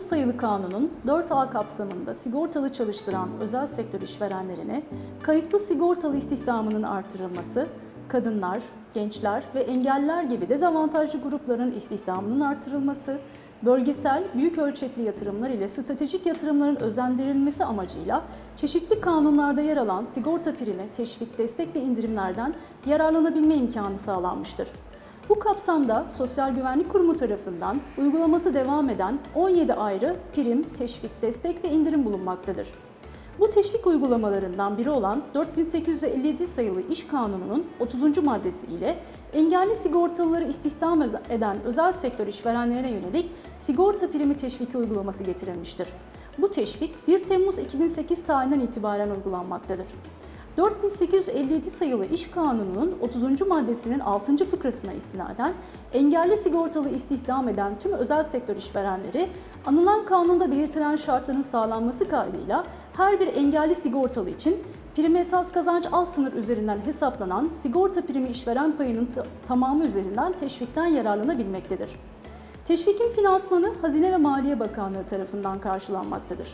sayılı kanunun 4A kapsamında sigortalı çalıştıran özel sektör işverenlerine kayıtlı sigortalı istihdamının artırılması, kadınlar, gençler ve engelliler gibi dezavantajlı grupların istihdamının artırılması, bölgesel büyük ölçekli yatırımlar ile stratejik yatırımların özendirilmesi amacıyla çeşitli kanunlarda yer alan sigorta primi, teşvik, destek ve indirimlerden yararlanabilme imkanı sağlanmıştır. Bu kapsamda Sosyal Güvenlik Kurumu tarafından uygulaması devam eden 17 ayrı prim, teşvik, destek ve indirim bulunmaktadır. Bu teşvik uygulamalarından biri olan 4857 sayılı İş Kanunu'nun 30. maddesi ile engelli sigortalıları istihdam eden özel sektör işverenlerine yönelik sigorta primi teşviki uygulaması getirilmiştir. Bu teşvik 1 Temmuz 2008 tarihinden itibaren uygulanmaktadır. 4857 sayılı İş Kanunu'nun 30. maddesinin 6. fıkrasına istinaden engelli sigortalı istihdam eden tüm özel sektör işverenleri anılan kanunda belirtilen şartların sağlanması kaydıyla her bir engelli sigortalı için prim esas kazanç alt sınır üzerinden hesaplanan sigorta primi işveren payının ta- tamamı üzerinden teşvikten yararlanabilmektedir. Teşvikin finansmanı Hazine ve Maliye Bakanlığı tarafından karşılanmaktadır.